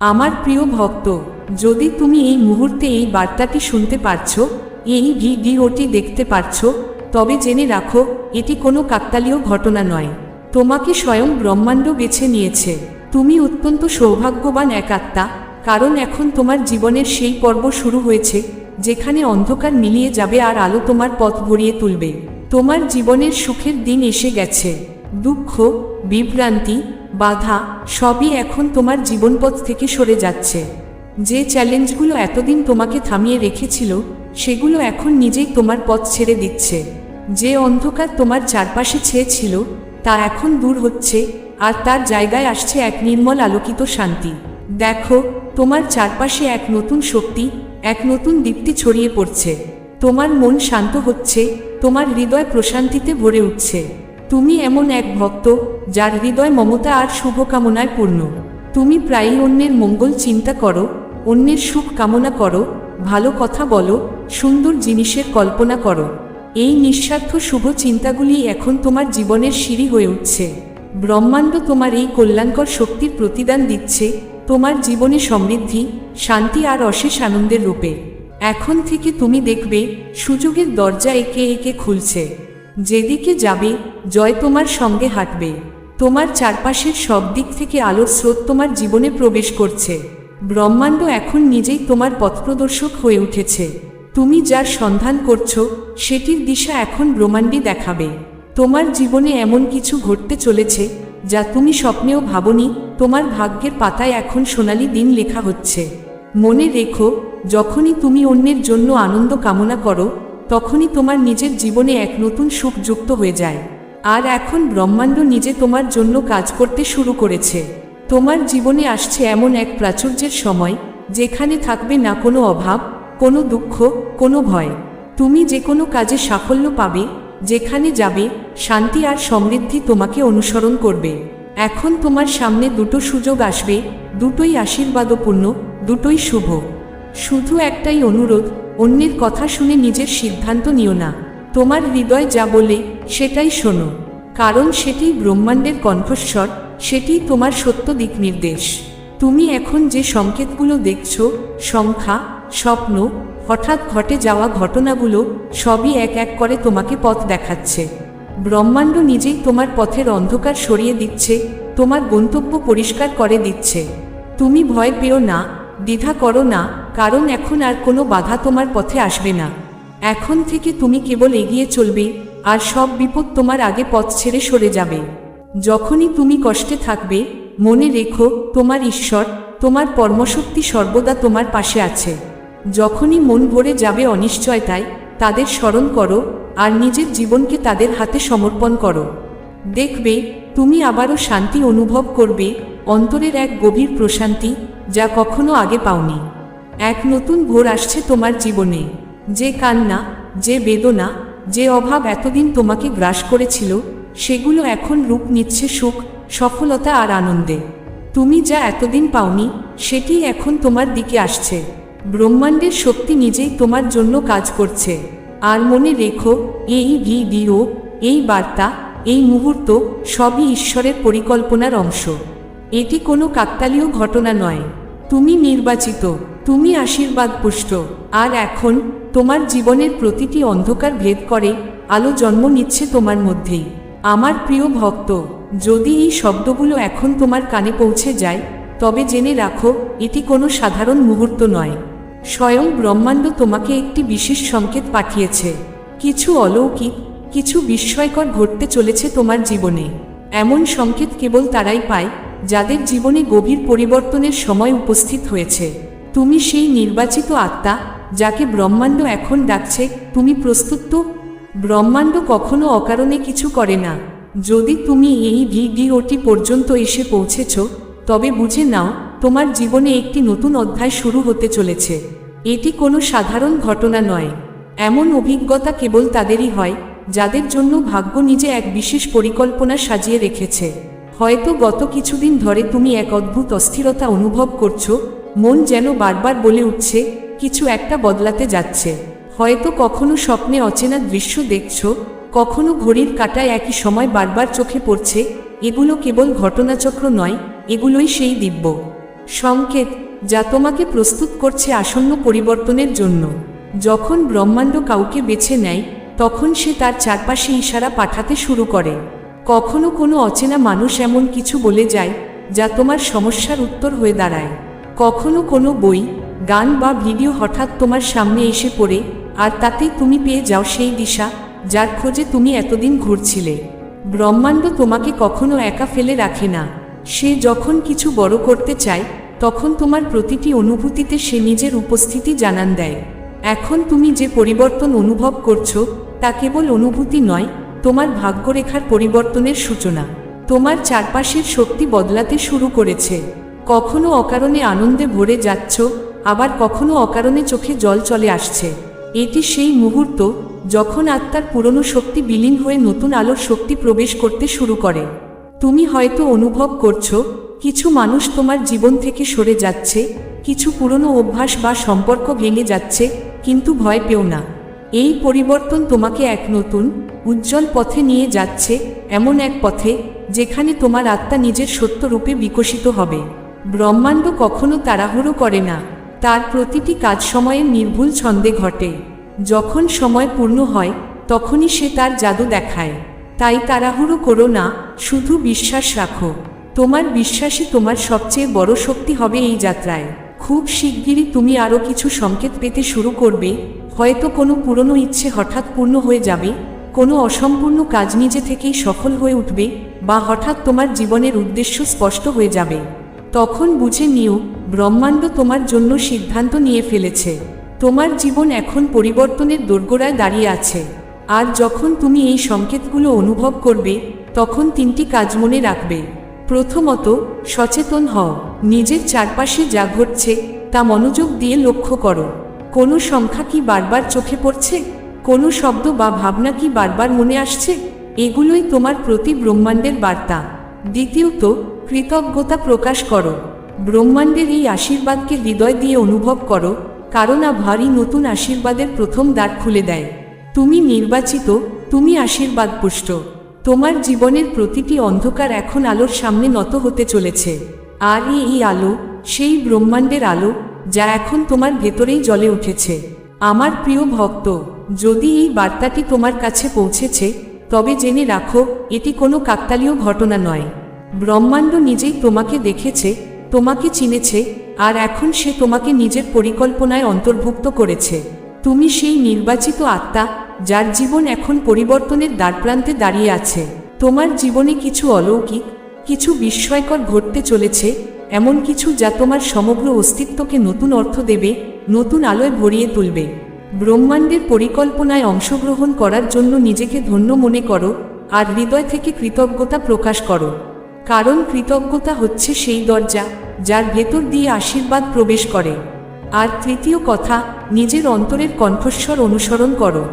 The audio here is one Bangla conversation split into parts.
আমার প্রিয় ভক্ত, যদি তুমি এই মুহূর্তে এই বার্তাটি শুনতে পারছ এই ভিডিওটি দেখতে পারছ তবে জেনে রাখো, এটি কোনো কাকতালীয় ঘটনা নয়। তোমাকে স্বয়ং ব্রহ্মাণ্ড বেছে নিয়েছে। তুমি অত্যন্ত সৌভাগ্যবান এক আত্মা, কারণ এখন তোমার জীবনের সেই পর্ব শুরু হয়েছে, যেখানে অন্ধকার মিলিয়ে যাবে আর আলো তোমার পথ ভরিয়ে তুলবে। তোমার জীবনের সুখের দিন এসে গেছে। দুঃখ, বিভ্রান্তি, বাধা সবই এখন তোমার জীবনপথ থেকে সরে যাচ্ছে। যে চ্যালেঞ্জগুলো এতদিন তোমাকে থামিয়ে রেখেছিল, সেগুলো এখন নিজেই তোমার পথ ছেড়ে দিচ্ছে। যে অন্ধকার তোমার চারপাশে ছেয়েছিল, তা এখন দূর হচ্ছে আর তার জায়গায় আসছে এক নির্মল আলোকিত শান্তি। দেখো, তোমার চারপাশে এক নতুন শক্তি, এক নতুন দীপ্তি ছড়িয়ে পড়ছে। তোমার মন শান্ত হচ্ছে, তোমার হৃদয় প্রশান্তিতে ভরে উঠছে। তুমি এমন এক ভক্ত, যার হৃদয় মমতা আর শুভকামনায় পূর্ণ। তুমি প্রায়ই অন্যের মঙ্গল চিন্তা করো, অন্যের সুখ কামনা করো, ভালো কথা বলো, সুন্দর জিনিসের কল্পনা করো। এই নিঃস্বার্থ শুভ চিন্তাগুলি এখন তোমার জীবনের সিঁড়ি হয়ে উঠছে। ব্রহ্মাণ্ড তোমার এই কল্যাণকর শক্তির প্রতিদান দিচ্ছে, তোমার জীবনে সমৃদ্ধি, শান্তি আর অশেষ আনন্দের রূপে। এখন থেকে তুমি দেখবে, সুযোগের দরজা একে একে খুলছে। যেদিকে যাবে, জয় তোমার সঙ্গে হাঁটবে। তোমার চারপাশের সব দিক থেকে আলোর স্রোত তোমার জীবনে প্রবেশ করছে। ব্রহ্মাণ্ড এখন নিজেই তোমার পথপ্রদর্শক হয়ে উঠেছে। তুমি যার সন্ধান করছ, সেটির দিশা এখন ব্রহ্মাণ্ডে দেখাবে। তোমার জীবনে এমন কিছু ঘটতে চলেছে, যা তুমি স্বপ্নেও ভাবনি, তোমার ভাগ্যের পাতায় এখন সোনালি দিন লেখা হচ্ছে। মনে রেখো, যখনই তুমি অন্যের জন্য আনন্দ কামনা করো তখনই তোমার নিজের জীবনে এক নতুন সুখ যুক্ত হয়ে যায়। আর এখন ব্রহ্মাণ্ড নিজে তোমার জন্য কাজ করতে শুরু করেছে। তোমার জীবনে আসছে এমন এক প্রাচুর্যের সময়, যেখানে থাকবে না কোনো অভাব, কোনো দুঃখ, কোনো ভয়। তুমি যে কোনো কাজে সাফল্য পাবে, যেখানে যাবে, শান্তি আর সমৃদ্ধি তোমাকে অনুসরণ করবে। এখন তোমার সামনে দুটো সুযোগ আসবে, দুটোই আশীর্বাদপূর্ণ, দুটোই শুভ। শুধু একটাই অনুরোধ অন্যের কথা শুনে নিজের সিদ্ধান্ত নিও না। তোমার হৃদয় যা বলে, সেটাই শোনো। কারণ সেটি ব্রহ্মাণ্ডের কণ্ঠস্বর, সেটি তোমার সত্য দিক নির্দেশ। তুমি এখন যে সংকেতগুলো দেখছ, সংখ্যা, স্বপ্ন, হঠাৎ ঘটে যাওয়া ঘটনাগুলো, সবই এক এক করে তোমাকে পথ দেখাচ্ছে। ব্রহ্মাণ্ড নিজেই তোমার পথের অন্ধকার সরিয়ে দিচ্ছে, তোমার গন্তব্য পরিষ্কার করে দিচ্ছে। তুমি ভয় পেও না, দ্বিধা করো না কারণ এখন আর কোনো বাধা তোমার পথে আসবে না। এখন থেকে তুমি কেবল এগিয়ে চলবে, আর সব বিপদ তোমার আগে পথ ছেড়ে সরে যাবে। যখনই তুমি কষ্টে থাকবে, মনে রেখো, তোমার ঈশ্বর, তোমার কর্মশক্তি সর্বদা তোমার পাশে আছে। যখনই মন ভরে যাবে অনিশ্চয়তায়, তাদের স্মরণ করো, আর নিজের জীবনকে তাদের হাতে সমর্পণ করো। দেখবে, তুমি আবারও শান্তি অনুভব করবে, অন্তরের এক গভীর প্রশান্তি, যা কখনো আগে পাওনি। এক নতুন ভোর আসছে তোমার জীবনে। যে কান্না, যে বেদনা, যে অভাব এতদিন তোমাকে গ্রাস করেছিল, সেগুলো এখন রূপ নিচ্ছে সুখ, সফলতা আর আনন্দে। তুমি যা এতদিন পাওনি, সেটি এখন তোমার দিকে আসছে। ব্রহ্মাণ্ডের শক্তি নিজেই তোমার জন্য কাজ করছে। আর মনে রেখো, এই ভিডিও, এই বার্তা, এই মুহূর্ত সবই ঈশ্বরের পরিকল্পনার অংশ। এটি কোনো কাকতালীয় ঘটনা নয়। তুমি নির্বাচিত, তুমি আশীর্বাদ পুষ্ট। আর এখন তোমার জীবনের প্রতিটি অন্ধকার ভেদ করে, আলো জন্ম নিচ্ছে তোমার মধ্যেই। আমার প্রিয় ভক্ত, যদি এই শব্দগুলো এখন তোমার কানে পৌঁছে যায়, তবে জেনে রাখো, এটি কোনো সাধারণ মুহূর্ত নয়। স্বয়ং ব্রহ্মাণ্ড তোমাকে একটি বিশেষ সংকেত পাঠিয়েছে। কিছু অলৌকিক, কিছু বিস্ময়কর ঘটতে চলেছে তোমার জীবনে। এমন সংকেত কেবল তারাই পায় যাদের জীবনে গভীর পরিবর্তনের সময় উপস্থিত হয়েছে। তুমি সেই নির্বাচিত আত্মা, যাকে ব্রহ্মাণ্ড এখন ডাকছে, তুমি প্রস্তুত তো? ব্রহ্মাণ্ড কখনো অকারণে কিছু করে না। যদি তুমি এই ভিডিওটি পর্যন্ত এসে পৌঁছেছ, তবে বুঝে নাও, তোমার জীবনে একটি নতুন অধ্যায় শুরু হতে চলেছে। এটি কোনো সাধারণ ঘটনা নয়। এমন অভিজ্ঞতা কেবল তাদেরই হয়, যাদের জন্য ভাগ্য নিজে এক বিশেষ পরিকল্পনা সাজিয়ে রেখেছে। হয়তো গত কিছুদিন ধরে তুমি এক অদ্ভুত অস্থিরতা অনুভব করছ, মন যেন বারবার বলে উঠছে, কিছু একটা বদলাতে যাচ্ছে। হয়তো কখনো স্বপ্নে অচেনা দৃশ্য দেখছ, কখনো ঘড়ির কাটায় একই সময় বারবার চোখে পড়ছে, এগুলো কেবল ঘটনাচক্র নয়, এগুলোই সেই দিব্য। সংকেত, যা তোমাকে প্রস্তুত করছে আসন্ন পরিবর্তনের জন্য। যখন ব্রহ্মাণ্ড কাউকে বেছে নেয়, তখন সে তার চারপাশে ইশারা পাঠাতে শুরু করে। কখনো কোনো অচেনা মানুষ এমন কিছু বলে যায়, যা তোমার সমস্যার উত্তর হয়ে দাঁড়ায়। কখনো কোনো বই, গান বা ভিডিও হঠাৎ তোমার সামনে এসে পড়ে, আর তাতেই তুমি পেয়ে যাও সেই দিশা, যার খোঁজে তুমি এতদিন ঘুরছিলে। ব্রহ্মাণ্ড তোমাকে কখনো একা ফেলে রাখে না। সে যখন কিছু বড় করতে চায়, তখন তোমার প্রতিটি অনুভূতিতে সে নিজের উপস্থিতি জানান দেয়। এখন তুমি যে পরিবর্তন অনুভব করছ, তা কেবল অনুভূতি নয় তোমার ভাগ্যরেখার পরিবর্তনের সূচনা। তোমার চারপাশের শক্তি বদলাতে শুরু করেছে। কখনো অকারণে আনন্দে ভরে যাচ্ছ, আবার কখনো অকারণে চোখে জল চলে আসছে। এটি সেই মুহূর্ত যখন আত্মার পুরনো শক্তি বিলীন হয়ে নতুন আলোর শক্তি প্রবেশ করতে শুরু করে। তুমি হয়তো অনুভব করছ, কিছু মানুষ তোমার জীবন থেকে সরে যাচ্ছে, কিছু পুরনো অভ্যাস বা সম্পর্ক ভেঙে যাচ্ছে, কিন্তু ভয় পেও না। এই পরিবর্তন তোমাকে এক নতুন, উজ্জ্বল পথে নিয়ে যাচ্ছে, এমন এক পথে, যেখানে তোমার আত্মা নিজের সত্য রূপে বিকশিত হবে। ব্রহ্মাণ্ড কখনো তাড়াহুড়ো করে না। তার প্রতিটি কাজ সময়ের নির্ভুল ছন্দে ঘটে। যখন সময় পূর্ণ হয়, তখনই সে তার জাদু দেখায়। তাই তাড়াহুড়ো করো না, শুধু বিশ্বাস রাখো। তোমার বিশ্বাসই তোমার সবচেয়ে বড় শক্তি হবে এই যাত্রায়। খুব শিগগিরই তুমি আরও কিছু সংকেত পেতে শুরু করবে হয়তো কোনো পুরনো ইচ্ছে হঠাৎ পূর্ণ হয়ে যাবে, কোনো অসম্পূর্ণ কাজ নিজে থেকেই সফল হয়ে উঠবে, বা হঠাৎ তোমার জীবনের উদ্দেশ্য স্পষ্ট হয়ে যাবে। তখন বুঝে নিও, ব্রহ্মাণ্ড তোমার জন্য সিদ্ধান্ত নিয়ে ফেলেছে। তোমার জীবন এখন পরিবর্তনের দোরগোড়ায় দাঁড়িয়ে আছে। আর যখন তুমি এই সংকেতগুলো অনুভব করবে, তখন তিনটি কাজ মনে রাখবে। প্রথমত, সচেতন হও। নিজের চারপাশে যা ঘটছে, তা মনোযোগ দিয়ে লক্ষ্য করো। কোনো সংখ্যা কি বারবার চোখে পড়ছে? কোনো শব্দ বা ভাবনা কি বারবার মনে আসছে? এগুলোই তোমার প্রতি ব্রহ্মাণ্ডের বার্তা। দ্বিতীয়ত, কৃতজ্ঞতা প্রকাশ করো। ব্রহ্মাণ্ডের এই আশীর্বাদকে হৃদয় দিয়ে অনুভব করো, কারণ ভারী নতুন আশীর্বাদের প্রথম দ্বার খুলে দেয়। তুমি নির্বাচিত, তুমি আশীর্বাদ পুষ্ট তোমার জীবনের প্রতিটি অন্ধকার এখন আলোর সামনে নত হতে চলেছে। আর এই আলো, সেই ব্রহ্মাণ্ডের আলো যা এখন তোমার ভেতরেই জ্বলে উঠেছে। আমার প্রিয় ভক্ত, যদি এই বার্তাটি তোমার কাছে পৌঁছেছে, তবে জেনে রাখো, এটি কোনো কাকতালীয় ঘটনা নয়। ব্রহ্মাণ্ড নিজেই তোমাকে দেখেছে, তোমাকে চিনেছে, আর এখন সে তোমাকে নিজের পরিকল্পনায় অন্তর্ভুক্ত করেছে। তুমি সেই নির্বাচিত আত্মা, যার জীবন এখন পরিবর্তনের দ্বারপ্রান্তে দাঁড়িয়ে আছে। তোমার জীবনে কিছু অলৌকিক, কিছু বিস্ময়কর ঘটতে চলেছে এমন কিছু যা তোমার সমগ্র অস্তিত্বকে নতুন অর্থ দেবে, নতুন আলোয় ভরিয়ে তুলবে। ব্রহ্মাণ্ডের পরিকল্পনায় অংশগ্রহণ করার জন্য নিজেকে ধন্য মনে করো, আর হৃদয় থেকে কৃতজ্ঞতা প্রকাশ করো। কারণ কৃতজ্ঞতা হচ্ছে সেই দরজা, যার ভেতর দিয়ে আশীর্বাদ প্রবেশ করে। আর তৃতীয় কথা, নিজের অন্তরের কণ্ঠস্বর অনুসরণ করো।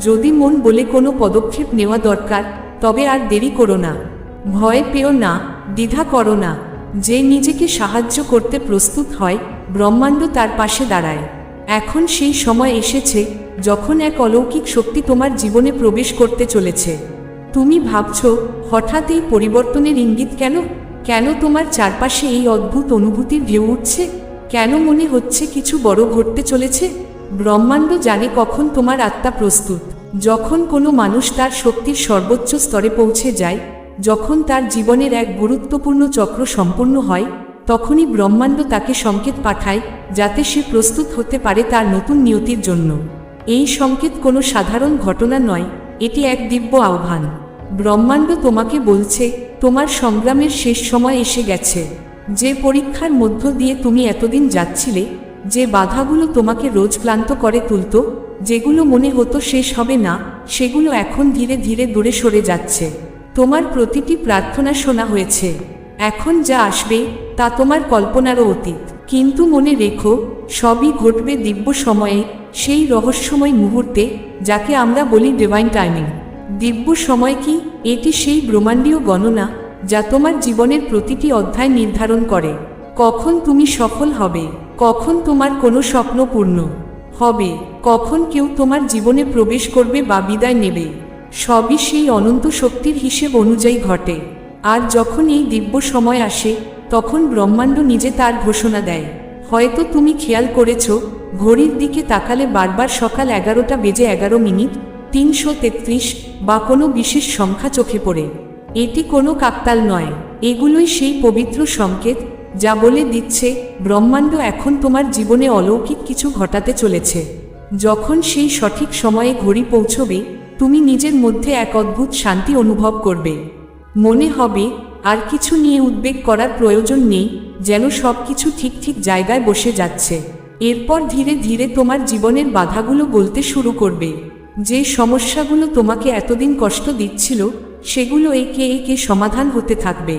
যদি মন বলে কোনো পদক্ষেপ নেওয়া দরকার, তবে আর দেরি করো না। ভয় পেও না, দ্বিধা করো না। যে নিজেকে সাহায্য করতে প্রস্তুত হয়, ব্রহ্মাণ্ড তার পাশে দাঁড়ায়। এখন সেই সময় এসেছে যখন এক অলৌকিক শক্তি তোমার জীবনে প্রবেশ করতে চলেছে। তুমি ভাবছ, হঠাৎ এই পরিবর্তনের ইঙ্গিত কেন? কেন তোমার চারপাশে এই অদ্ভুত অনুভূতির ঢেউ উঠছে? কেন মনে হচ্ছে কিছু বড় ঘটতে চলেছে? ব্রহ্মাণ্ড জানে কখন তোমার আত্মা প্রস্তুত। যখন কোনো মানুষ তার শক্তির সর্বোচ্চ স্তরে পৌঁছে যায় যখন তার জীবনের এক গুরুত্বপূর্ণ চক্র সম্পূর্ণ হয়, তখনই ব্রহ্মাণ্ড তাকে সংকেত পাঠায় যাতে সে প্রস্তুত হতে পারে তার নতুন নিয়তির জন্য। এই সংকেত কোনো সাধারণ ঘটনা নয়, এটি এক দিব্য আহ্বান। ব্রহ্মাণ্ড তোমাকে বলছে, তোমার সংগ্রামের শেষ সময় এসে গেছে। যে পরীক্ষার মধ্য দিয়ে তুমি এতদিন যাচ্ছিলে, যে বাধাগুলো তোমাকে রোজ ক্লান্ত করে তুলত, যেগুলো মনে হতো শেষ হবে না, সেগুলো এখন ধীরে ধীরে দূরে সরে যাচ্ছে। তোমার প্রতিটি প্রার্থনা শোনা হয়েছে। এখন যা আসবে, তা তোমার কল্পনারও অতীত। কিন্তু মনে রেখো, সবই ঘটবে দিব্য সময়ে, সেই রহস্যময় মুহূর্তে, যাকে আমরা বলি ডিভাইন টাইমিং দিব্য সময় কি? এটি সেই ব্রহ্মাণ্ডীয় গণনা, যা তোমার জীবনের প্রতিটি অধ্যায় নির্ধারণ করে। কখন তুমি সফল হবে? কখন তোমার কোনো স্বপ্ন পূর্ণ হবে? কখন কেউ তোমার জীবনে প্রবেশ করবে বা বিদায় নেবে? সবই সেই অনন্ত শক্তির হিসেব অনুযায়ী ঘটে। আর যখন এই দিব্য সময় আসে, তখন ব্রহ্মাণ্ড নিজে তার ঘোষণা দেয়। হয়তো তুমি খেয়াল করেছ, ঘড়ির দিকে তাকালে বারবার সকাল এগারোটা বেজে এগারো মিনিট, তিনশো তেত্রিশ বা কোনো বিশেষ সংখ্যা চোখে পড়ে। এটি কোনো কাকতাল নয়। এগুলোই সেই পবিত্র সংকেত, যা বলে দিচ্ছে, ব্রহ্মাণ্ড এখন তোমার জীবনে অলৌকিক কিছু ঘটাতে চলেছে। যখন সেই সঠিক সময়ে ঘড়ি পৌঁছবে তুমি নিজের মধ্যে এক অদ্ভুত শান্তি অনুভব করবে। মনে হবে, আর কিছু নিয়ে উদ্বেগ করার প্রয়োজন নেই, যেন সব কিছু ঠিক ঠিক জায়গায় বসে যাচ্ছে। এরপর ধীরে ধীরে তোমার জীবনের বাধাগুলো বলতে শুরু করবে। যে সমস্যাগুলো তোমাকে এতদিন কষ্ট দিচ্ছিল, সেগুলো একে একে সমাধান হতে থাকবে।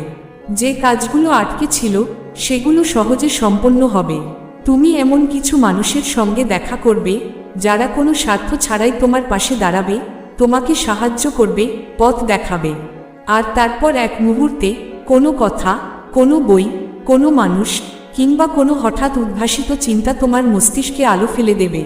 যে কাজগুলো আটকে ছিল, সেগুলো সহজে সম্পন্ন হবে। তুমি এমন কিছু মানুষের সঙ্গে দেখা করবে, যারা কোনো স্বার্থ ছাড়াই তোমার পাশে দাঁড়াবে তোমাকে সাহায্য করবে, পথ দেখাবে। আর তারপর এক মুহূর্তে কোনো কথা, কোনো বই, কোনো মানুষ কিংবা কোনো হঠাৎ উদ্ভাসিত চিন্তা তোমার মস্তিষ্কে আলো ফেলে দেবে।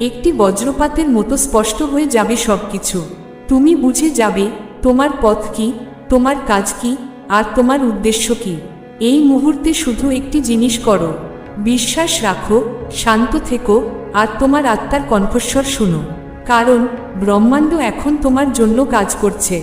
একটি বজ্রপাতের মতো স্পষ্ট হয়ে যাবে সব কিছু তুমি বুঝে যাবে তোমার পথ কি, তোমার কাজ কি, আর তোমার উদ্দেশ্য কি। এই মুহূর্তে শুধু একটি জিনিস করো। বিশ্বাস রাখো, শান্ত থেকো, আর তোমার আত্মার কণ্ঠস্বর শুনো। কারণ ব্রহ্মাণ্ড এখন তোমার জন্য কাজ করছে।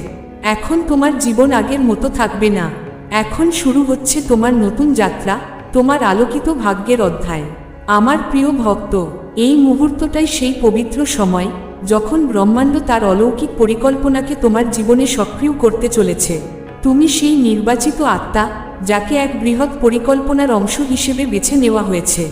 এখন তোমার জীবন আগের মতো থাকবে না। এখন শুরু হচ্ছে তোমার নতুন যাত্রা, তোমার আলোকিত ভাগ্যের অধ্যায়। আমার প্রিয় ভক্ত, এই মুহূর্তটাই সেই পবিত্র সময়, যখন ব্রহ্মাণ্ড তার অলৌকিক পরিকল্পনাকে তোমার জীবনে সক্রিয় করতে চলেছে। তুমি সেই নির্বাচিত আত্মা, যাকে এক বৃহৎ পরিকল্পনার অংশ হিসেবে বেছে নেওয়া হয়েছে।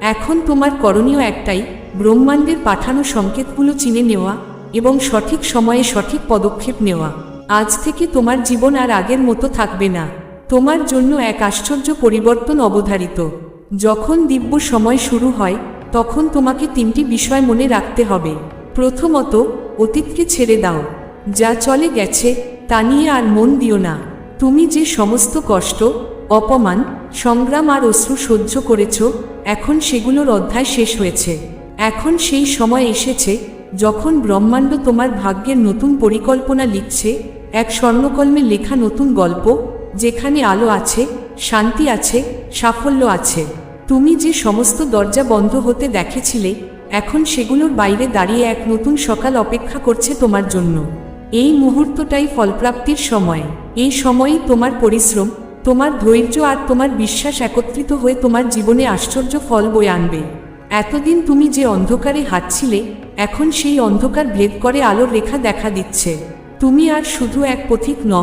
এখন তোমার করণীয় একটাই ব্রহ্মাণ্ডের পাঠানো সংকেতগুলো চিনে নেওয়া এবং সঠিক সময়ে সঠিক পদক্ষেপ নেওয়া। আজ থেকে তোমার জীবন আর আগের মতো থাকবে না। তোমার জন্য এক আশ্চর্য পরিবর্তন অবধারিত। যখন দিব্য সময় শুরু হয়, তখন তোমাকে তিনটি বিষয় মনে রাখতে হবে। প্রথমত, অতীতকে ছেড়ে দাও। যা চলে গেছে, তা নিয়ে আর মন দিও না। তুমি যে সমস্ত কষ্ট, অপমান, সংগ্রাম আর অশ্রু সহ্য করেছ, এখন সেগুলোর অধ্যায় শেষ হয়েছে। এখন সেই সময় এসেছে যখন ব্রহ্মাণ্ড তোমার ভাগ্যের নতুন পরিকল্পনা লিখছে, এক স্বর্ণকলমে লেখা নতুন গল্প, যেখানে আলো আছে, শান্তি আছে, সাফল্য আছে। তুমি যে সমস্ত দরজা বন্ধ হতে দেখেছিলে, এখন সেগুলোর বাইরে দাঁড়িয়ে এক নতুন সকাল অপেক্ষা করছে তোমার জন্য। এই মুহূর্তটাই ফলপ্রাপ্তির সময়। এই সময়ই তোমার পরিশ্রম, তোমার ধৈর্য আর তোমার বিশ্বাস একত্রিত হয়ে তোমার জীবনে আশ্চর্য ফল বয়ে আনবে। এতদিন তুমি যে অন্ধকারে হাঁটছিলে, এখন সেই অন্ধকার ভেদ করে আলোর রেখা দেখা দিচ্ছে। তুমি আর শুধু এক পথিক ন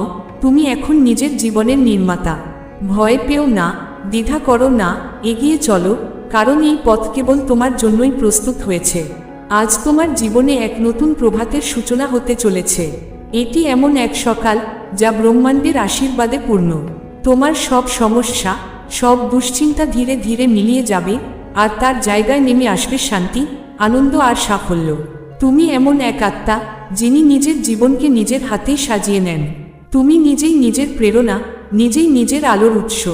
তুমি এখন নিজের জীবনের নির্মাতা। ভয় পেও না, দ্বিধা করো না, এগিয়ে চলো, কারণ এই পথ কেবল তোমার জন্যই প্রস্তুত হয়েছে। আজ তোমার জীবনে এক নতুন প্রভাতের সূচনা হতে চলেছে। এটি এমন এক সকাল, যা ব্রহ্মাণ্ডের আশীর্বাদে পূর্ণ। তোমার সব সমস্যা, সব দুশ্চিন্তা ধীরে ধীরে মিলিয়ে যাবে আর তার জায়গায় নেমে আসবে শান্তি, আনন্দ আর সাফল্য। তুমি এমন এক আত্মা, যিনি নিজের জীবনকে নিজের হাতেই সাজিয়ে নেন। তুমি নিজেই নিজের প্রেরণা, নিজেই নিজের আলোর উৎস।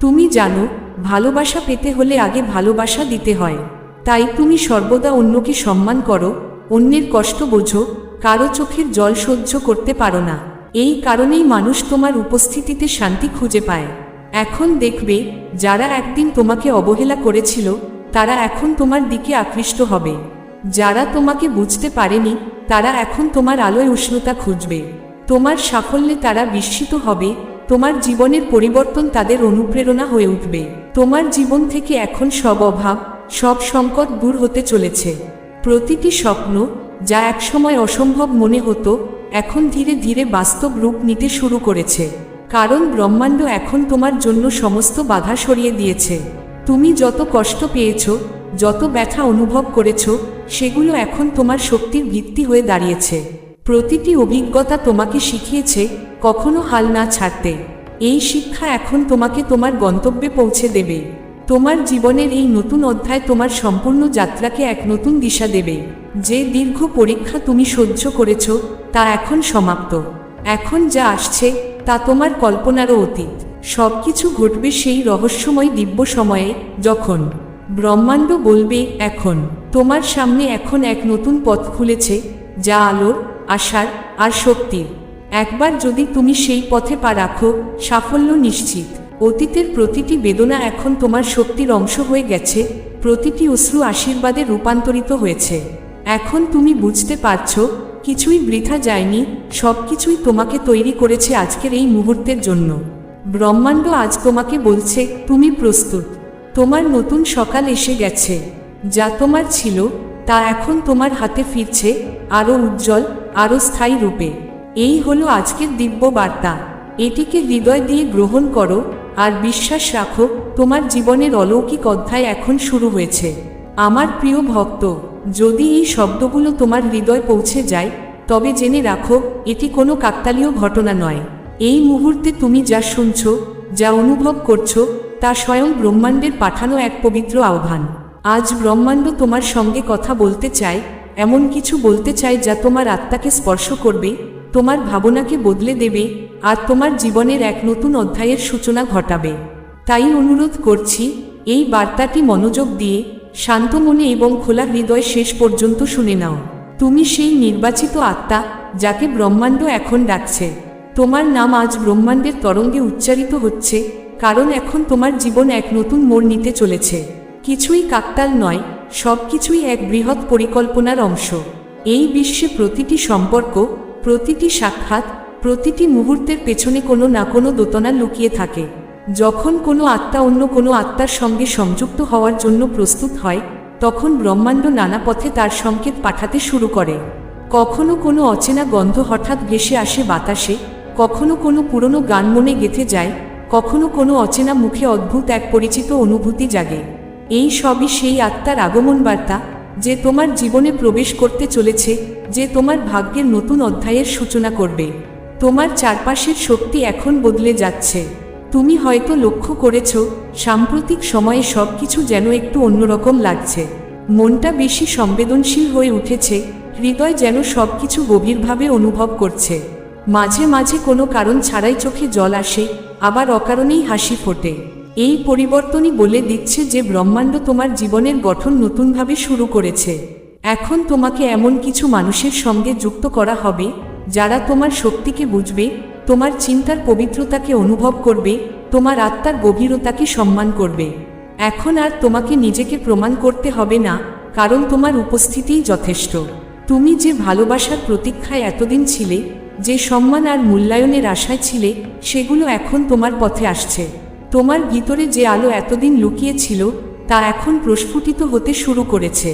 তুমি জানো, ভালোবাসা পেতে হলে আগে ভালোবাসা দিতে হয়। তাই তুমি সর্বদা অন্যকে সম্মান করো, অন্যের কষ্ট বোঝো, কারও চোখের জল সহ্য করতে পারো না। এই কারণেই মানুষ তোমার উপস্থিতিতে শান্তি খুঁজে পায়। এখন দেখবে, যারা একদিন তোমাকে অবহেলা করেছিল, তারা এখন তোমার দিকে আকৃষ্ট হবে। যারা তোমাকে বুঝতে পারেনি, তারা এখন তোমার আলোয় উষ্ণতা খুঁজবে। তোমার সাফল্যে তারা বিস্মিত হবে, তোমার জীবনের পরিবর্তন তাদের অনুপ্রেরণা হয়ে উঠবে। তোমার জীবন থেকে এখন সব অভাব, সব সংকট দূর হতে চলেছে। প্রতিটি স্বপ্ন, যা একসময় অসম্ভব মনে হতো, এখন ধীরে ধীরে বাস্তব রূপ নিতে শুরু করেছে। কারণ ব্রহ্মাণ্ড এখন তোমার জন্য সমস্ত বাধা সরিয়ে দিয়েছে। তুমি যত কষ্ট পেয়েছ, যত ব্যথা অনুভব করেছ, সেগুলো এখন তোমার শক্তির ভিত্তি হয়ে দাঁড়িয়েছে। প্রতিটি অভিজ্ঞতা তোমাকে শিখিয়েছে কখনো হাল না ছাড়তে। এই শিক্ষা এখন তোমাকে তোমার গন্তব্যে পৌঁছে দেবে। তোমার জীবনের এই নতুন অধ্যায় তোমার সম্পূর্ণ যাত্রাকে এক নতুন দিশা দেবে। যে দীর্ঘ পরীক্ষা তুমি সহ্য করেছ, তা এখন সমাপ্ত। এখন যা আসছে তা তোমার কল্পনারও অতীত। সবকিছু ঘটবে সেই রহস্যময় দিব্য সময়ে যখন ব্রহ্মাণ্ড বলবে, এখন তোমার সামনে এখন এক নতুন পথ খুলেছে, যা আলোর, আশার আর শক্তির। একবার যদি তুমি সেই পথে পা রাখো, সাফল্য নিশ্চিত। অতীতের প্রতিটি বেদনা এখন তোমার শক্তির অংশ হয়ে গেছে, প্রতিটি অশ্রু আশীর্বাদে রূপান্তরিত হয়েছে। এখন তুমি বুঝতে পারছ কিছুই বৃথা যায়নি সব কিছুই তোমাকে তৈরি করেছে আজকের এই মুহূর্তের জন্য। ব্রহ্মাণ্ড আজ তোমাকে বলছে, তুমি প্রস্তুত। তোমার নতুন সকাল এসে গেছে। যা তোমার ছিল, তা এখন তোমার হাতে ফিরছে আরও উজ্জ্বল আরও স্থায়ী রূপে। এই হলো আজকের দিব্য বার্তা। এটিকে হৃদয় দিয়ে গ্রহণ করো আর বিশ্বাস রাখো, তোমার জীবনের অলৌকিক অধ্যায় এখন শুরু হয়েছে। আমার প্রিয় ভক্ত যদি এই শব্দগুলো তোমার হৃদয় পৌঁছে যায়, তবে জেনে রাখো, এটি কোনো কাকতালীয় ঘটনা নয়। এই মুহূর্তে তুমি যা শুনছ, যা অনুভব করছ, তা স্বয়ং ব্রহ্মাণ্ডের পাঠানো এক পবিত্র আহ্বান। আজ ব্রহ্মাণ্ড তোমার সঙ্গে কথা বলতে চায়, এমন কিছু বলতে চায় যা তোমার আত্মাকে স্পর্শ করবে, তোমার ভাবনাকে বদলে দেবে, আর তোমার জীবনের এক নতুন অধ্যায়ের সূচনা ঘটাবে। তাই অনুরোধ করছি, এই বার্তাটি মনোযোগ দিয়ে শান্ত মনে এবং খোলা হৃদয় শেষ পর্যন্ত শুনে নাও। তুমি সেই নির্বাচিত আত্মা যাকে ব্রহ্মাণ্ড এখন ডাকছে। তোমার নাম আজ ব্রহ্মাণ্ডের তরঙ্গে উচ্চারিত হচ্ছে, কারণ এখন তোমার জীবন এক নতুন মোড় নিতে চলেছে। কিছুই কাকতাল নয় সব কিছুই এক বৃহৎ পরিকল্পনার অংশ। এই বিশ্বে প্রতিটি সম্পর্ক, প্রতিটি সাক্ষাৎ, প্রতিটি মুহূর্তের পেছনে কোনো না কোনো দোতনা লুকিয়ে থাকে। যখন কোনো আত্মা অন্য কোনো আত্মার সঙ্গে সংযুক্ত হওয়ার জন্য প্রস্তুত হয়, তখন ব্রহ্মাণ্ড নানা পথে তার সংকেত পাঠাতে শুরু করে। কখনো কোনো অচেনা গন্ধ হঠাৎ ভেসে আসে বাতাসে, কখনো কোনো পুরনো গান মনে গেঁথে যায়, কখনো কোনো অচেনা মুখে অদ্ভুত এক পরিচিত অনুভূতি জাগে। এই সবই সেই আত্মার আগমন বার্তা যে তোমার জীবনে প্রবেশ করতে চলেছে, যে তোমার ভাগ্যের নতুন অধ্যায়ের সূচনা করবে। তোমার চারপাশের শক্তি এখন বদলে যাচ্ছে। তুমি হয়তো লক্ষ্য করেছ, সাম্প্রতিক সময়ে সব কিছু যেন একটু অন্যরকম লাগছে। মনটা বেশি সংবেদনশীল হয়ে উঠেছে, হৃদয় যেন সব কিছু গভীরভাবে অনুভব করছে। মাঝে মাঝে কোনো কারণ ছাড়াই চোখে জল আসে, আবার অকারণেই হাসি ফোটে। এই পরিবর্তনই বলে দিচ্ছে যে ব্রহ্মাণ্ড তোমার জীবনের গঠন নতুনভাবে শুরু করেছে। এখন তোমাকে এমন কিছু মানুষের সঙ্গে যুক্ত করা হবে, যারা তোমার শক্তিকে বুঝবে তোমার চিন্তার পবিত্রতাকে অনুভব করবে, তোমার আত্মার গভীরতাকে সম্মান করবে। এখন আর তোমাকে নিজেকে প্রমাণ করতে হবে না, কারণ তোমার উপস্থিতিই যথেষ্ট। তুমি যে ভালোবাসার প্রতীক্ষায় এতদিন ছিলে, যে সম্মান আর মূল্যায়নের আশায় ছিলে, সেগুলো এখন তোমার পথে আসছে। তোমার ভিতরে যে আলো এতদিন লুকিয়ে ছিল তা এখন প্রস্ফুটিত হতে শুরু করেছে।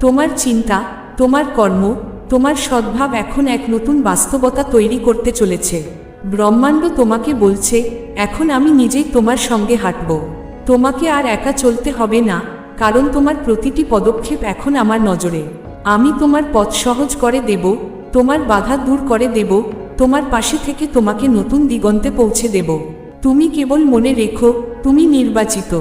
তোমার চিন্তা, তোমার কর্ম, তোমার সদ্ভাব এখন এক নতুন বাস্তবতা তৈরি করতে চলেছে। ব্রহ্মাণ্ড তোমাকে বলছে, এখন আমি নিজেই তোমার সঙ্গে হাঁটব। তোমাকে আর একা চলতে হবে না, কারণ তোমার প্রতিটি পদক্ষেপ এখন আমার নজরে। আমি তোমার পথ সহজ করে দেব, তোমার বাধা দূর করে দেব, তোমার পাশে থেকে তোমাকে নতুন দিগন্তে পৌঁছে দেব। তুমি কেবল মনে রেখো, তুমি নির্বাচিত।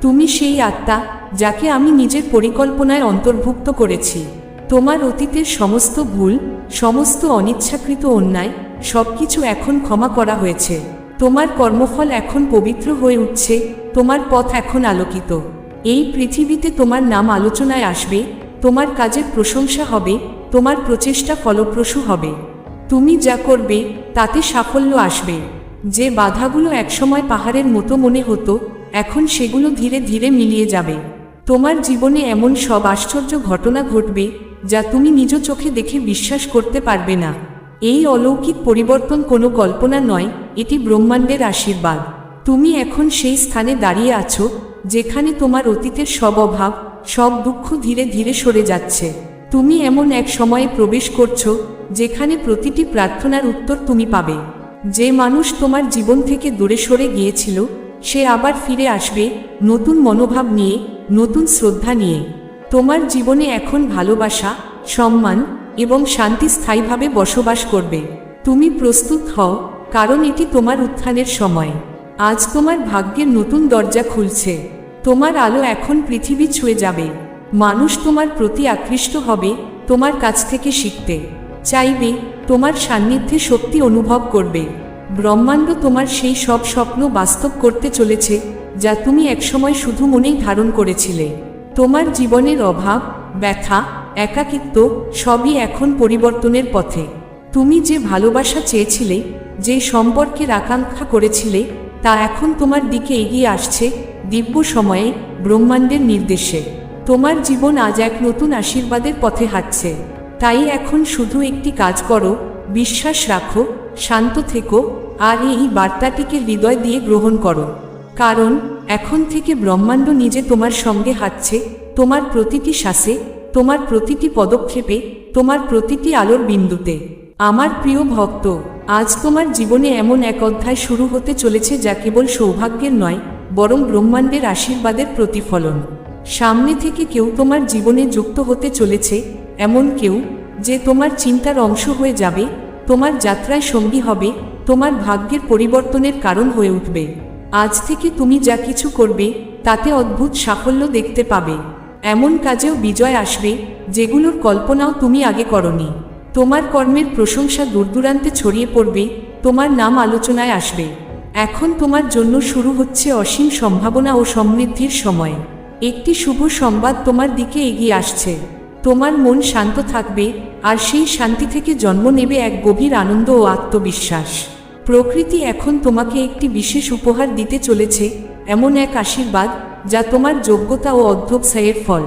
তুমি সেই আত্মা, যাকে আমি নিজের পরিকল্পনায় অন্তর্ভুক্ত করেছি। তোমার অতীতের সমস্ত ভুল, সমস্ত অনিচ্ছাকৃত অন্যায় সবকিছু এখন ক্ষমা করা হয়েছে। তোমার কর্মফল এখন পবিত্র হয়ে উঠছে, তোমার পথ এখন আলোকিত। এই পৃথিবীতে তোমার নাম আলোচনায় আসবে, তোমার কাজের প্রশংসা হবে, তোমার প্রচেষ্টা ফলপ্রসূ হবে। তুমি যা করবে, তাতে সাফল্য আসবে। যে বাধাগুলো একসময় পাহাড়ের মতো মনে হতো, এখন সেগুলো ধীরে ধীরে মিলিয়ে যাবে। তোমার জীবনে এমন সব আশ্চর্য ঘটনা ঘটবে, যা তুমি নিজ চোখে দেখে বিশ্বাস করতে পারবে না। এই অলৌকিক পরিবর্তন কোনো কল্পনা নয়, এটি ব্রহ্মাণ্ডের আশীর্বাদ। তুমি এখন সেই স্থানে দাঁড়িয়ে আছো, যেখানে তোমার অতীতের সব অভাব, সব দুঃখ ধীরে ধীরে সরে যাচ্ছে। তুমি এমন এক সময়ে প্রবেশ করছ, যেখানে প্রতিটি প্রার্থনার উত্তর তুমি পাবে। যে মানুষ তোমার জীবন থেকে দূরে সরে গিয়েছিল, সে আবার ফিরে আসবে, নতুন মনোভাব নিয়ে, নতুন শ্রদ্ধা নিয়ে। তোমার জীবনে এখন ভালোবাসা, সম্মান এবং শান্তি স্থায়ীভাবে বসবাস করবে। তুমি প্রস্তুত হও, কারণ এটি তোমার উত্থানের সময়। আজ তোমার ভাগ্যের নতুন দরজা খুলছে। তোমার আলো এখন পৃথিবী ছুঁয়ে যাবে। মানুষ তোমার প্রতি আকৃষ্ট হবে, তোমার কাছ থেকে শিখতে। চাইবে, তোমার সান্নিধ্যে শক্তি অনুভব করবে। ব্রহ্মাণ্ড তোমার সেই সব স্বপ্ন বাস্তব করতে চলেছে, যা তুমি একসময় শুধু মনেই ধারণ করেছিলে। তোমার জীবনের অভাব, ব্যথা একাকিত্ব সবই এখন পরিবর্তনের পথে। তুমি যে ভালোবাসা চেয়েছিলে, যে সম্পর্কের আকাঙ্ক্ষা করেছিলে, তা এখন তোমার দিকে এগিয়ে আসছে দিব্য সময়ে ব্রহ্মাণ্ডের নির্দেশে। তোমার জীবন আজ এক নতুন আশীর্বাদের পথে হাঁটছে। তাই এখন শুধু একটি কাজ করো, বিশ্বাস রাখো, শান্ত থেকো, আর এই বার্তাটিকে হৃদয় দিয়ে গ্রহণ করো। কারণ, এখন থেকে ব্রহ্মাণ্ড নিজে তোমার সঙ্গে হাঁটছে, তোমার প্রতিটি শ্বাসে তোমার প্রতিটি পদক্ষেপে, তোমার প্রতিটি আলোর বিন্দুতে। আমার প্রিয় ভক্ত, আজ তোমার জীবনে এমন এক অধ্যায় শুরু হতে চলেছে যা কেবল সৌভাগ্যের নয়, বরং ব্রহ্মাণ্ডের আশীর্বাদের প্রতিফলন। সামনে থেকে কেউ তোমার জীবনে যুক্ত হতে চলেছে, এমন কেউ যে তোমার চিন্তার অংশ হয়ে যাবে, তোমার যাত্রায় সঙ্গী হবে, তোমার ভাগ্যের পরিবর্তনের কারণ হয়ে উঠবে। আজ থেকে তুমি যা কিছু করবে, তাতে অদ্ভুত সাফল্য দেখতে পাবে। এমন কাজেও বিজয় আসবে, যেগুলোর কল্পনাও তুমি আগে করনি। তোমার কর্মের প্রশংসা দূরদূরান্তে ছড়িয়ে পড়বে, তোমার নাম আলোচনায় আসবে। এখন তোমার জন্য শুরু হচ্ছে অসীম সম্ভাবনা ও সমৃদ্ধির সময়। একটি শুভ সংবাদ তোমার দিকে এগিয়ে আসছে। তোমার মন শান্ত থাকবে, আর সেই শান্তি থেকে জন্ম নেবে এক গভীর আনন্দ ও আত্মবিশ্বাস। প্রকৃতি এখন তোমাকে একটি বিশেষ উপহার দিতে চলেছে, এমন এক আশীর্বাদ যা তোমার যোগ্যতা ও অধ্যবসায়ের ফল।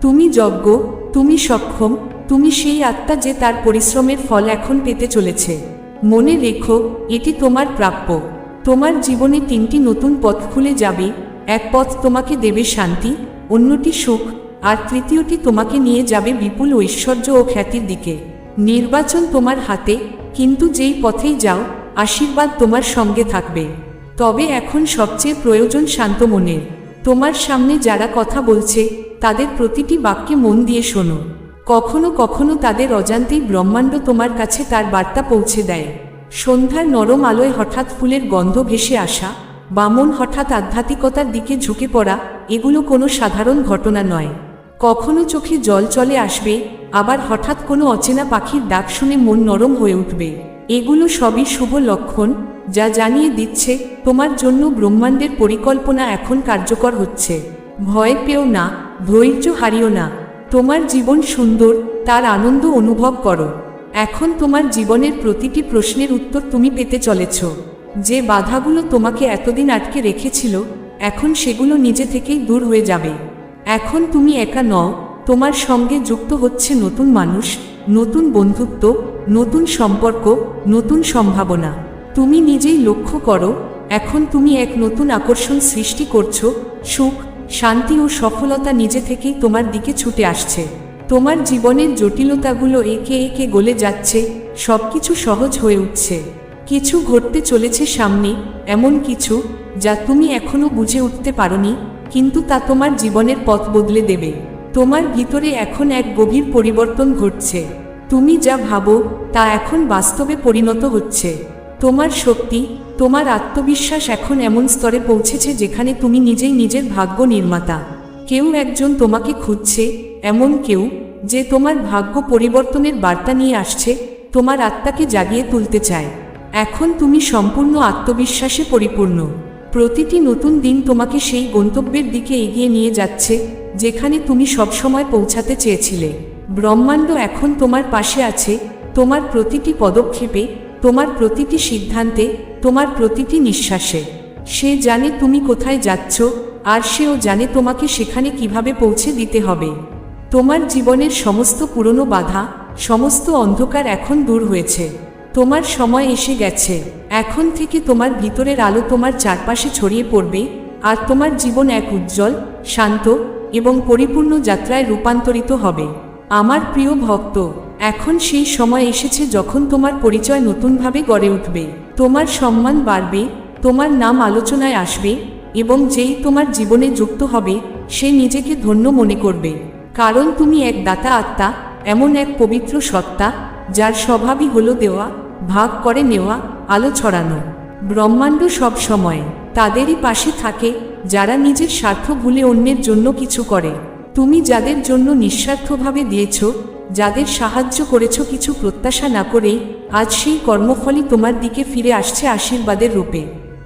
তুমি যজ্ঞ, তুমি সক্ষম, তুমি সেই আত্মা যে তার পরিশ্রমের ফল এখন পেতে চলেছে। মনে রেখো, এটি তোমার প্রাপ্য। তোমার জীবনে তিনটি নতুন পথ খুলে যাবে। এক পথ তোমাকে দেবে শান্তি, অন্যটি সুখ, আর তৃতীয়টি তোমাকে নিয়ে যাবে বিপুল ঐশ্বর্য ও খ্যাতির দিকে। নির্বাচন তোমার হাতে, কিন্তু যেই পথেই যাও, আশীর্বাদ তোমার সঙ্গে থাকবে। তবে এখন সবচেয়ে প্রয়োজন শান্ত মনের। তোমার সামনে যারা কথা বলছে, তাদের প্রতিটি বাক্যে মন দিয়ে শোনো। কখনো কখনো তাদের অজান্তেই ব্রহ্মাণ্ড তোমার কাছে তার বার্তা পৌঁছে দেয়। সন্ধ্যার নরম আলোয় হঠাৎ ফুলের গন্ধ ভেসে আসা, বামন হঠাৎ আধ্যাত্মিকতার দিকে ঝুঁকে পড়া, এগুলো কোনো সাধারণ ঘটনা নয়। কখনো চোখে জল চলে আসবে, আবার হঠাৎ কোনো অচেনা পাখির ডাক শুনে মন নরম হয়ে উঠবে। এগুলো সবই শুভ লক্ষণ, যা জানিয়ে দিচ্ছে, তোমার জন্য ব্রহ্মাণ্ডের পরিকল্পনা এখন কার্যকর হচ্ছে। ভয় পেও না, ধৈর্য হারিও না। তোমার জীবন সুন্দর, তার আনন্দ অনুভব করো। এখন তোমার জীবনের প্রতিটি প্রশ্নের উত্তর তুমি পেতে চলেছ। যে বাধাগুলো তোমাকে এতদিন আটকে রেখেছিল, এখন সেগুলো নিজে থেকেই দূর হয়ে যাবে। এখন তুমি একা নও, তোমার সঙ্গে যুক্ত হচ্ছে নতুন মানুষ নতুন বন্ধুত্ব, নতুন সম্পর্ক, নতুন সম্ভাবনা। তুমি নিজেই লক্ষ্য করো, এখন তুমি এক নতুন আকর্ষণ সৃষ্টি করছ, সুখ, শান্তি ও সফলতা নিজে থেকেই তোমার দিকে ছুটে আসছে। তোমার জীবনের জটিলতাগুলো একে একে গলে যাচ্ছে, সবকিছু সহজ হয়ে উঠছে। কিছু ঘটতে চলেছে সামনে, এমন কিছু যা তুমি এখনও বুঝে উঠতে পারোনি, কিন্তু তা তোমার জীবনের পথ বদলে দেবে। তোমার ভিতরে এখন এক গভীর পরিবর্তন ঘটছে। তুমি যা ভাবো, তা এখন বাস্তবে পরিণত হচ্ছে। তোমার শক্তি, তোমার আত্মবিশ্বাস এখন এমন স্তরে পৌঁছেছে যেখানে তুমি নিজেই নিজের ভাগ্য নির্মাতা। কেউ একজন তোমাকে খুঁজছে, এমন কেউ যে তোমার ভাগ্য পরিবর্তনের বার্তা নিয়ে আসছে, তোমার আত্মাকে জাগিয়ে তুলতে চায়। এখন তুমি সম্পূর্ণ আত্মবিশ্বাসে পরিপূর্ণ। প্রতিটি নতুন দিন তোমাকে সেই গন্তব্যের দিকে এগিয়ে নিয়ে যাচ্ছে, যেখানে তুমি সবসময় পৌঁছাতে চেয়েছিলে। ব্রহ্মাণ্ড এখন তোমার পাশে আছে, তোমার প্রতিটি পদক্ষেপে, তোমার প্রতিটি সিদ্ধান্তে, তোমার প্রতিটি নিঃশ্বাসে। সে জানে তুমি কোথায় যাচ্ছ, আর সেও জানে তোমাকে সেখানে কীভাবে পৌঁছে দিতে হবে। তোমার জীবনের সমস্ত পুরনো বাধা, সমস্ত অন্ধকার এখন দূর হয়েছে। তোমার সময় এসে গেছে। এখন থেকে তোমার ভিতরের আলো তোমার চারপাশে ছড়িয়ে পড়বে, আর তোমার জীবন এক উজ্জ্বল, শান্ত এবং পরিপূর্ণ যাত্রায় রূপান্তরিত হবে। আমার প্রিয় ভক্ত, এখন সেই সময় এসেছে যখন তোমার পরিচয় নতুনভাবে গড়ে উঠবে। তোমার সম্মান বাড়বে, তোমার নাম আলোচনায় আসবে এবং যেই তোমার জীবনে যুক্ত হবে, সে নিজেকে ধন্য মনে করবে। কারণ তুমি এক দাতা আত্মা, এমন এক পবিত্র সত্তা, যার স্বভাবই হলো দেওয়া ভাগ করে নেওয়া, আলো ছড়ানো। ব্রহ্মাণ্ড সব সময় তাদেরই পাশে থাকে, যারা নিজের স্বার্থ ভুলে অন্যের জন্য কিছু করে। তুমি যাদের জন্য নিঃস্বার্থভাবে দিয়েছ, যাদের সাহায্য করেছ কিছু প্রত্যাশা না করেই, আজ সেই কর্মফলই তোমার দিকে ফিরে আসছে আশীর্বাদের রূপে।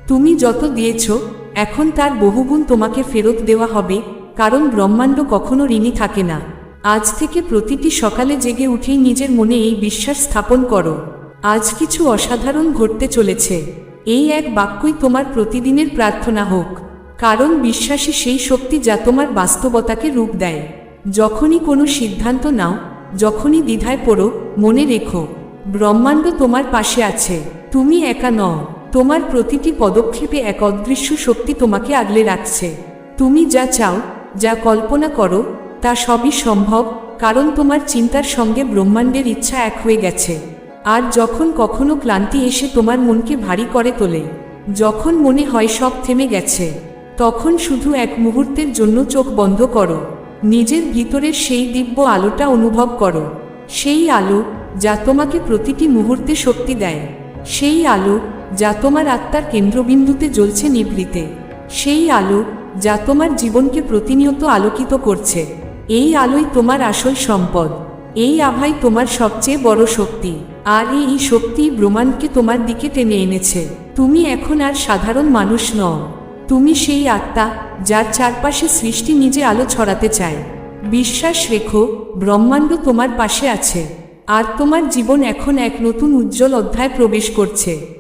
তুমি যত দিয়েছ, এখন তার বহুগুণ তোমাকে ফেরত দেওয়া হবে, কারণ ব্রহ্মাণ্ড কখনো ঋণী থাকে না। আজ থেকে প্রতিটি সকালে জেগে উঠেই নিজের মনে এই বিশ্বাস স্থাপন করো। আজ কিছু অসাধারণ ঘটতে চলেছে। এই এক বাক্যই তোমার প্রতিদিনের প্রার্থনা হোক। কারণ বিশ্বাসী সেই শক্তি যা তোমার বাস্তবতাকে রূপ দেয়। যখনই কোনো সিদ্ধান্ত নাও, যখনই দ্বিধায় পড়ো, মনে রেখো, ব্রহ্মাণ্ড তোমার পাশে আছে, তুমি একা নও। তোমার প্রতিটি পদক্ষেপে এক অদৃশ্য শক্তি তোমাকে আগলে রাখছে। তুমি যা চাও, যা কল্পনা করো, তা সবই সম্ভব, কারণ তোমার চিন্তার সঙ্গে ব্রহ্মাণ্ডের ইচ্ছা এক হয়ে গেছে। আর যখন কখনো ক্লান্তি এসে তোমার মনকে ভারী করে তোলে, যখন মনে হয় সব থেমে গেছে, তখন শুধু এক মুহূর্তের জন্য চোখ বন্ধ করো, নিজের ভিতরের সেই দিব্য আলোটা অনুভব করো, সেই আলো যা তোমাকে প্রতিটি মুহূর্তে শক্তি দেয়, সেই আলো যা তোমার আত্মার কেন্দ্রবিন্দুতে জ্বলছে নিভৃতে, সেই আলো যা তোমার জীবনকে প্রতিনিয়ত আলোকিত করছে, এই আলোই তোমার আসল সম্পদ, এই আভাই তোমার সবচেয়ে বড় শক্তি। আর এই শক্তি ব্রহ্মাণ্ডকে তোমার দিকে টেনে এনেছে। তুমি এখন আর সাধারণ মানুষ নও। তুমি সেই আত্মা যার চারপাশে সৃষ্টি নিজে আলো ছড়াতে চায়। বিশ্বাস রেখো, ব্রহ্মাণ্ড তোমার পাশে আছে। আর তোমার জীবন এখন এক নতুন উজ্জ্বল অধ্যায় প্রবেশ করছে।